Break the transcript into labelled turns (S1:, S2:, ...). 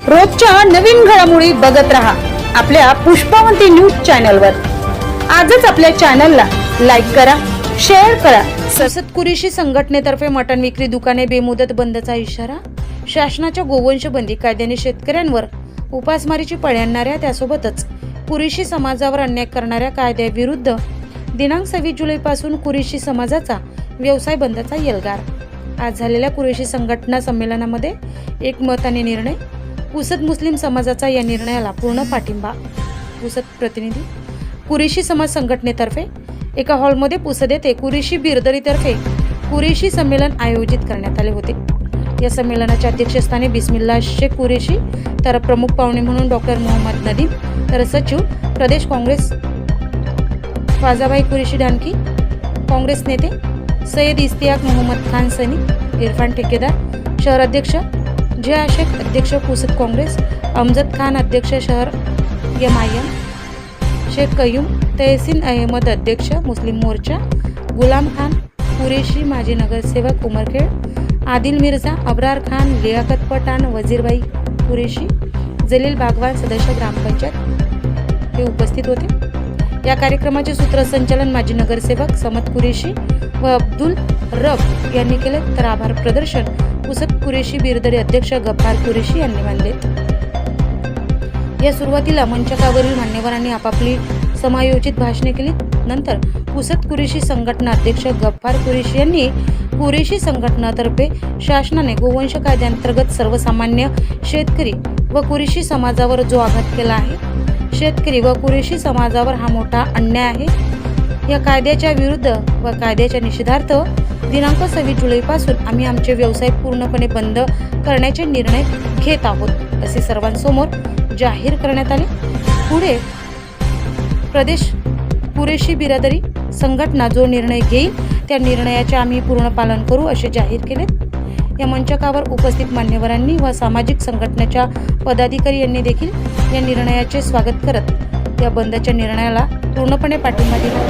S1: रोजच्या नवीन घडामोडी बघत रहा आपल्या पुष्पावंती न्यूज चॅनलवर. आजच आपल्या चॅनलला लाईक करा शेअर करा. ससत कुरीशी संघटनेतर्फे मटण विक्री दुकाने बेमुदत बंदचा इशारा? शासनाच्या गोवंश बंदी कायद्याने शेतकऱ्यांवर उपासमारीची पळ आणणाऱ्या त्यासोबतच कुरीशी समाजावर अन्याय करणाऱ्या कायद्याविरुद्ध दिनांक सव्वीस जुलैपासून कुरीशी समाजाचा व्यवसाय बंदचा येलगार. आज झालेल्या कुरेशी संघटना संमेलनामध्ये एकमताने निर्णय पुसद मुस्लिम समाजाचा या निर्णयाला पूर्ण पाठिंबा. पुसद प्रतिनिधी कुरेशी समाज संघटनेतर्फे एका हॉलमध्ये पुसद येथे कुरेशी बिरदरीतर्फे कुरेशी संमेलन आयोजित करण्यात आले होते. या संमेलनाच्या अध्यक्षस्थानी बिस्मिल्ला शेख कुरेशी तर प्रमुख पाहुणे म्हणून डॉक्टर मोहम्मद नदीम तर सचिव प्रदेश काँग्रेस फाजाबाई कुरेशी डानकी काँग्रेस नेते सय्यद इस्तियाक मोहम्मद खान सनी इरफान ठेकेदार शहर अध्यक्ष जे आशेक अध्यक्ष पुसद काँग्रेस अमजद खान अध्यक्ष शहर M I M Shaikh Qayyum Tahseen Ahmad अध्यक्ष मुस्लिम मोर्चा गुलाम खान कुरेशी माजी नगरसेवक उमरखेड आदिल मिर्झा अब्रार खान लियाकत पठाण वजीरबाई कुरेशी जलील बागवान सदस्य ग्रामपंचायत हे उपस्थित होते. या कार्यक्रमाचे सूत्रसंचालन माजी नगरसेवक समत कुरेशी व अब्दुल रब यांनी केले. तर आभार प्रदर्शन. उसत कुरेशी बिरदरे अध्यक्ष गफ्फार कुरेशी यांनी मानले. या सुरुवातीला मंचकावरील मान्यवरांनी आपापली समायोजित भाषणे केली. नंतर उसत कुरेशी संघटना अध्यक्ष गफ्फार कुरेशी यांनी कुरेशी संघटनातर्फे शासनाने गोवंश कायद्यांतर्गत सर्वसामान्य शेतकरी व कुरेशी समाजावर जो आघात केला आहे शेतकरी व कुरेशी समाजावर हा मोठा अन्याय आहे. या कायद्याच्या विरुद्ध व कायद्याच्या निषेधार्थ दिनांक सव्वीस जुलैपासून आम्ही आमचे व्यवसाय पूर्णपणे बंद करण्याचे निर्णय घेत आहोत असे सर्वांसमोर जाहीर करण्यात आले. पुढे प्रदेश कुरेशी बिरादरी संघटना जो निर्णय घेईल त्या निर्णयाचे आम्ही पूर्ण पालन करू असे जाहीर केले या मंचकावर उपस्थित मान्यवरांनी व सामाजिक संघटनेच्या पदाधिकारी यांनी देखील या निर्णयाचे स्वागत करत या बंदच्या निर्णयाला पूर्णपणे पाठिंबा दिला.